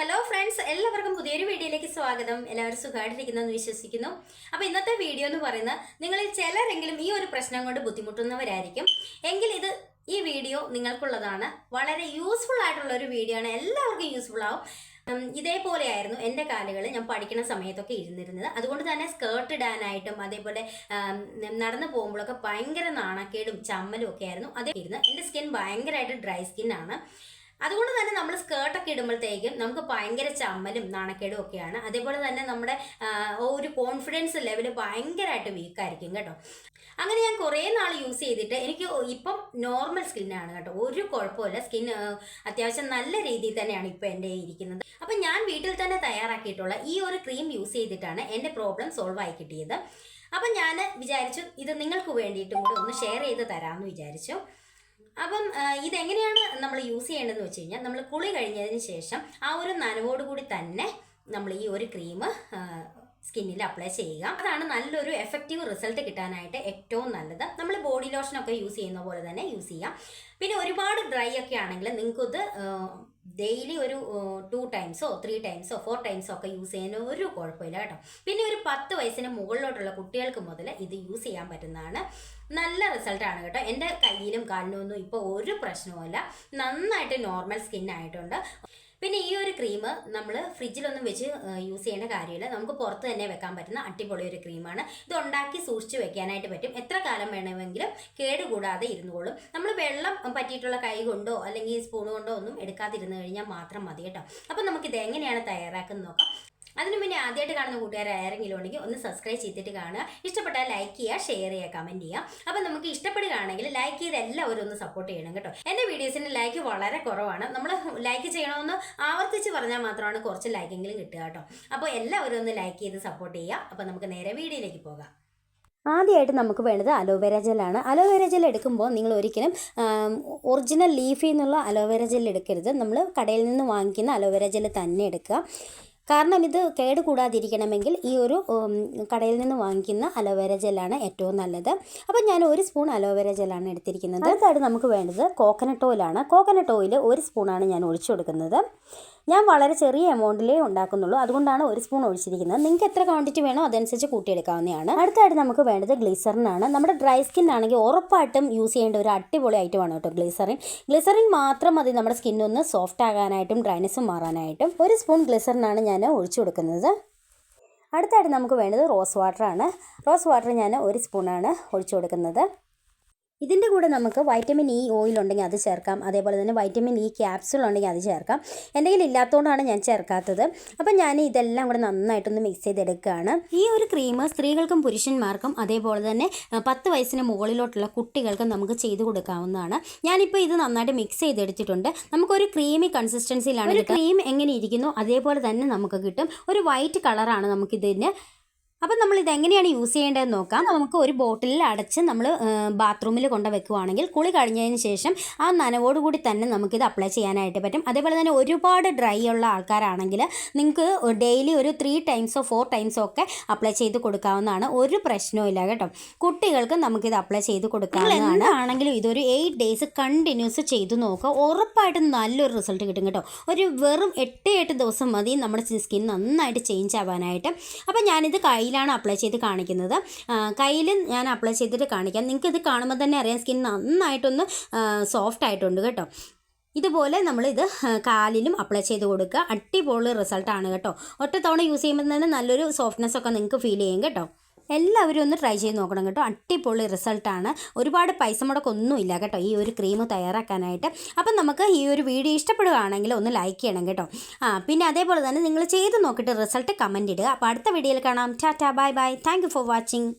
Hello friends എല്ലാവർക്കും പുതിയൊരു വീഡിയോയിലേക്ക് സ്വാഗതം. എല്ലാവരും സുഖമായിട്ടിരിക്കുന്നു എന്ന് വിശ്വസിക്കുന്നു. അപ്പോൾ ഇന്നത്തെ വീഡിയോ എന്ന് പറയുന്നത് നിങ്ങളിൽ ചിലരെങ്കിലും ഈ ഒരു പ്രശ്നം കൊണ്ട് ബുദ്ധിമുട്ടുന്നവരായിരിക്കും. എങ്കിൽ ഇത് ഈ വീഡിയോ നിങ്ങൾക്കുള്ളതാണ്. വളരെ യൂസ്ഫുൾ ആയിട്ടുള്ള ഒരു വീഡിയോ ആണ്. എല്ലാവർക്കും യൂസ്ഫുൾ ആവും. ഇതേപോലെ ആയിരുന്നു എന്റെ കാലുകൾ ഞാൻ പഠിക്കുന്ന സമയത്തൊക്കെ ഇരുന്നിരുന്നത്. അതുകൊണ്ട് തന്നെ സ്കേർട്ട് ഇടാനായിട്ടും അതേപോലെ നടന്നു പോകുമ്പോഴൊക്കെ ഭയങ്കര നാണക്കേടും ചമ്മലും ഒക്കെ ആയിരുന്നു. അതേ ഇരുന്ന് എന്റെ സ്കിൻ ഭയങ്കരമായിട്ട് ഡ്രൈ സ്കിന്നാണ് അതുകൊണ്ട് തന്നെ നമ്മൾ സ്കേർട്ടൊക്കെ ഇടുമ്പോഴത്തേക്കും നമുക്ക് ഭയങ്കര ചമ്മലും നാണക്കേടും ഒക്കെയാണ്. അതേപോലെ തന്നെ നമ്മുടെ ഒരു കോൺഫിഡൻസ് ലെവൽ ഭയങ്കരമായിട്ട് വീക്കായിരിക്കും കേട്ടോ. അങ്ങനെ ഞാൻ കുറേ നാൾ യൂസ് ചെയ്തിട്ട് എനിക്ക് ഇപ്പം നോർമൽ സ്കിന്നാണ് കേട്ടോ. ഒരു കുഴപ്പമില്ല സ്കിൻ അത്യാവശ്യം നല്ല രീതിയിൽ തന്നെയാണ് ഇപ്പോൾ എന്റെ ഇരിക്കുന്നത്. അപ്പം ഞാൻ വീട്ടിൽ തന്നെ തയ്യാറാക്കിയിട്ടുള്ള ഈ ഒരു ക്രീം യൂസ് ചെയ്തിട്ടാണ് എന്റെ പ്രോബ്ലം സോൾവ് ആയി കിട്ടിയത്. അപ്പം ഞാൻ വിചാരിച്ചു ഇത് നിങ്ങൾക്ക് വേണ്ടിയിട്ടും കൂടെ ഒന്ന് ഷെയർ ചെയ്ത് തരാമെന്ന് വിചാരിച്ചു. അപ്പം ഇതെങ്ങനെയാണ് നമ്മൾ യൂസ് ചെയ്യേണ്ടതെന്ന് വെച്ച് കഴിഞ്ഞാൽ നമ്മൾ കുളി കഴിഞ്ഞതിന് ശേഷം ആ ഒരു നനവോടുകൂടി തന്നെ നമ്മൾ ഈ ഒരു ക്രീം സ്കിന്നിൽ അപ്ലൈ ചെയ്യുക. അതാണ് നല്ലൊരു എഫക്റ്റീവ് റിസൾട്ട് കിട്ടാനായിട്ട് ഏറ്റവും നല്ലത്. നമ്മൾ ബോഡി ലോഷനൊക്കെ യൂസ് ചെയ്യുന്ന പോലെ തന്നെ യൂസ് ചെയ്യാം. പിന്നെ ഒരുപാട് ഡ്രൈ ഒക്കെ ആണെങ്കിൽ നിങ്ങൾക്കിത് ഡെയിലി ഒരു ടു ടൈംസോ ത്രീ ടൈംസോ ഫോർ ടൈംസോ ഒക്കെ യൂസ് ചെയ്യുന്ന ഒരു കുഴപ്പമില്ല കേട്ടോ. പിന്നെ ഒരു പത്ത് വയസ്സിന് മുകളിലോട്ടുള്ള കുട്ടികൾക്ക് മുതൽ ഇത് യൂസ് ചെയ്യാൻ പറ്റുന്നതാണ്. നല്ല റിസൾട്ടാണ് കേട്ടോ. എന്റെ കയ്യിലും കാലിനും ഒന്നും ഇപ്പോൾ ഒരു പ്രശ്നവുമില്ല. നന്നായിട്ട് നോർമൽ സ്കിൻ ആയിട്ടുണ്ട്. പിന്നെ ഈ ഒരു ക്രീം നമ്മൾ ഫ്രിഡ്ജിലൊന്നും വെച്ച് യൂസ് ചെയ്യേണ്ട കാര്യമില്ല. നമുക്ക് പുറത്ത് തന്നെ വെക്കാൻ പറ്റുന്ന അടിപൊളി ഒരു ക്രീമാണ് ഇത് ഉണ്ടാക്കി സൂക്ഷിച്ച് വെക്കാനായിട്ട് പറ്റും. എത്ര കാലം വേണമെങ്കിലും കേടുകൂടാതെ ഇരുന്നുകൊള്ളും നമ്മൾ വെള്ളം പറ്റിയിട്ടുള്ള കൈ കൊണ്ടോ അല്ലെങ്കിൽ സ്പൂൺ കൊണ്ടോ ഒന്നും എടുക്കാതിരുന്ന് കഴിഞ്ഞാൽ മാത്രം മതി കേട്ടോ. അപ്പം നമുക്കിത് എങ്ങനെയാണ് തയ്യാറാക്കുന്നത് നോക്കാം. അതിനു മുന്നേ ആദ്യമായിട്ട് കാണുന്ന കൂട്ടുകാർ ആരെങ്കിലും ഉണ്ടെങ്കിൽ ഒന്ന് സബ്സ്ക്രൈബ് ചെയ്തിട്ട് കാണുക. ഇഷ്ടപ്പെട്ടാൽ ലൈക്ക് ചെയ്യുക ഷെയർ ചെയ്യുക കമന്റ് ചെയ്യുക. അപ്പം നമുക്ക് ഇഷ്ടപ്പെടുകയാണെങ്കിൽ ലൈക്ക് ചെയ്ത് എല്ലാവരും ഒന്ന് സപ്പോർട്ട് ചെയ്യണം കേട്ടോ. എന്റെ വീഡിയോസിന്റെ ലൈക്ക് വളരെ കുറവാണ്. നമ്മൾ ലൈക്ക് ചെയ്യണമെന്ന് ആവർത്തിച്ച് പറഞ്ഞാൽ മാത്രമാണ് കുറച്ച് ലൈക്കെങ്കിലും കിട്ടുക കേട്ടോ. അപ്പോൾ എല്ലാവരും ഒന്ന് ലൈക്ക് ചെയ്ത് സപ്പോർട്ട് ചെയ്യുക. അപ്പോൾ നമുക്ക് നേരെ വീഡിയോയിലേക്ക് പോകാം. ആദ്യമായിട്ട് നമുക്ക് വേണ്ടത് അലോവേര ജെല്ലാണ്. അലോവേര ജെൽ എടുക്കുമ്പോൾ നിങ്ങൾ ഒരിക്കലും ഒറിജിനൽ ലീഫിൽ നിന്നുള്ള അലോവേര ജെൽ എടുക്കരുത്. നമ്മൾ കടയിൽ നിന്ന് വാങ്ങിക്കുന്ന അലോവേര ജെൽ തന്നെ എടുക്കുക. കാരണം ഇത് കേട് കൂടാതിരിക്കണമെങ്കിൽ ഈ ഒരു കടയിൽ നിന്ന് വാങ്ങിക്കുന്ന അലോവേര ജെല്ലാണ് ഏറ്റവും നല്ലത്. അപ്പോൾ ഞാൻ ഒരു സ്പൂൺ അലോവേര ജെല്ലാണ് എടുത്തിരിക്കുന്നത്. അടുത്തായിട്ട് നമുക്ക് വേണ്ടത് കോക്കനട്ട് ഓയിലാണ് കോക്കനട്ട് ഓയിൽ ഒരു സ്പൂണാണ് ഞാൻ ഒഴിച്ചു കൊടുക്കുന്നത്. ഞാൻ വളരെ ചെറിയ എമൗണ്ടിലേ ഉണ്ടാക്കുന്നുള്ളൂ. അതുകൊണ്ടാണ് ഒരു സ്പൂൺ ഒഴിച്ചിരിക്കുന്നത്. നിങ്ങൾക്ക് എത്ര ക്വാണ്ടിറ്റി വേണോ അതനുസരിച്ച് കൂട്ടിയെടുക്കാവുന്നതാണ്. അടുത്തായിട്ട് നമുക്ക് വേണ്ടത് ഗ്ലിസറിനാണ്. നമ്മുടെ ഡ്രൈ സ്കിൻ ആണെങ്കിൽ ഉറപ്പായിട്ടും യൂസ് ചെയ്യേണ്ട ഒരു അടിപൊളി ഐറ്റമാണ് കേട്ടോ ഗ്ലിസറിൻ. ഗ്ലിസറിൻ മാത്രം മതി നമ്മുടെ സ്കിൻ ഒന്ന് സോഫ്റ്റ് ആകാനായിട്ടും ഡ്രൈനെസ്സും മാറാനായിട്ടും. ഒരു സ്പൂൺ ഗ്ലിസറിനാണ് ഞാൻ ഒഴിച്ചു കൊടുക്കുന്നത്. അടുത്തായിട്ട് നമുക്ക് വേണ്ടത് റോസ് വാട്ടറാണ്. റോസ് വാട്ടർ ഞാൻ ഒരു സ്പൂണാണ് ഒഴിച്ചു കൊടുക്കുന്നത്. ഇതിന്റെ കൂടെ നമുക്ക് വൈറ്റമിൻ ഇ ഓയിൽ ഉണ്ടെങ്കിൽ അത് ചേർക്കാം. അതേപോലെ തന്നെ വൈറ്റമിൻ ഇ ക്യാപ്സുൾ ഉണ്ടെങ്കിൽ അത് ചേർക്കാം. എന്റെ കയ്യിൽ ഇല്ലാത്തതുകൊണ്ടാണ് ഞാൻ ചേർക്കാത്തത്. അപ്പം ഞാൻ ഇതെല്ലാം കൂടെ നന്നായിട്ടൊന്ന് മിക്സ് ചെയ്തെടുക്കുകയാണ്. ഈ ഒരു ക്രീം സ്ത്രീകൾക്കും പുരുഷന്മാർക്കും അതേപോലെ തന്നെ പത്ത് വയസ്സിന് മുകളിലോട്ടുള്ള കുട്ടികൾക്കും നമുക്ക് ചെയ്ത് കൊടുക്കാവുന്നതാണ്. ഞാനിപ്പോൾ ഇത് നന്നായിട്ട് മിക്സ് ചെയ്തെടുത്തിട്ടുണ്ട്. നമുക്കൊരു ക്രീമി കൺസിസ്റ്റൻസിയിലാണ് ഒരു ക്രീം എങ്ങനെ ഇരിക്കുന്നു അതേപോലെ തന്നെ നമുക്ക് കിട്ടും. ഒരു വൈറ്റ് കളറാണ് നമുക്കിതിന് അപ്പം നമ്മൾ ഇതെങ്ങനെയാണ് യൂസ് ചെയ്യേണ്ടതെന്ന് നോക്കാം. നമുക്ക് ഒരു ബോട്ടിലിൽ അടച്ച് നമ്മൾ ബാത്റൂമിൽ കൊണ്ട് വെക്കുവാണെങ്കിൽ കുളി കഴിഞ്ഞതിന് ശേഷം ആ നനവോടുകൂടി തന്നെ നമുക്കിത് അപ്ലൈ ചെയ്യാനായിട്ട് പറ്റും. അതേപോലെ തന്നെ ഒരുപാട് ഡ്രൈ ഉള്ള ആൾക്കാരാണെങ്കിൽ നിങ്ങൾക്ക് ഡെയിലി ഒരു ത്രീ ടൈംസോ ഫോർ ടൈംസോ ഒക്കെ അപ്ലൈ ചെയ്ത് കൊടുക്കാവുന്നതാണ്. ഒരു പ്രശ്നവും ഇല്ല കേട്ടോ. കുട്ടികൾക്ക് നമുക്കിത് അപ്ലൈ ചെയ്ത് കൊടുക്കാവുന്നതാണ്. ആണെങ്കിലും ഇതൊരു എയ്റ്റ് ഡേയ്സ് കണ്ടിന്യൂസ് ചെയ്ത് നോക്കുക. ഉറപ്പായിട്ടും നല്ലൊരു റിസൾട്ട് കിട്ടും കേട്ടോ. ഒരു വെറും എട്ട് എട്ട് ദിവസം മതി നമ്മുടെ സ്കിൻ നന്നായിട്ട് ചേഞ്ച് ആവാനായിട്ട്. അപ്പോൾ ഞാനിത് കയ്യിലാണ് അപ്ലൈ ചെയ്ത് കാണിക്കുന്നത്. കയ്യിൽ ഞാൻ അപ്ലൈ ചെയ്തിട്ട് കാണിക്കാം. നിങ്ങൾക്ക് ഇത് കാണുമ്പോൾ തന്നെ അറിയാം സ്കിൻ നന്നായിട്ടൊന്ന് സോഫ്റ്റ് ആയിട്ടുണ്ട് കേട്ടോ. ഇതുപോലെ നമ്മളിത് കാലിലും അപ്ലൈ ചെയ്ത് കൊടുക്കുക. അടിപൊളി റിസൾട്ടാണ് കേട്ടോ. ഒറ്റ തവണ യൂസ് ചെയ്യുമ്പോൾ തന്നെ നല്ലൊരു സോഫ്റ്റ്നെസ് ഒക്കെ നിങ്ങൾക്ക് ഫീൽ ചെയ്യും കേട്ടോ. എല്ലാവരും ഒന്ന് ട്രൈ ചെയ്ത് നോക്കണം കേട്ടോ. അടിപൊളി റിസൾട്ടാണ് ഒരുപാട് പൈസ മുടക്കൊന്നുമില്ല കേട്ടോ ഈ ഒരു ക്രീം തയ്യാറാക്കാനായിട്ട്. അപ്പം നമുക്ക് ഈ ഒരു വീഡിയോ ഇഷ്ടപ്പെടുകയാണെങ്കിൽ ഒന്ന് ലൈക്ക് ചെയ്യണം കേട്ടോ. ആ പിന്നെ അതേപോലെ തന്നെ നിങ്ങൾ ചെയ്ത് നോക്കിയിട്ട് റിസൾട്ട് കമന്റ് ഇടുക. അപ്പോൾ അടുത്ത വീഡിയോയിൽ കാണാം. Tata bye bye thank for watching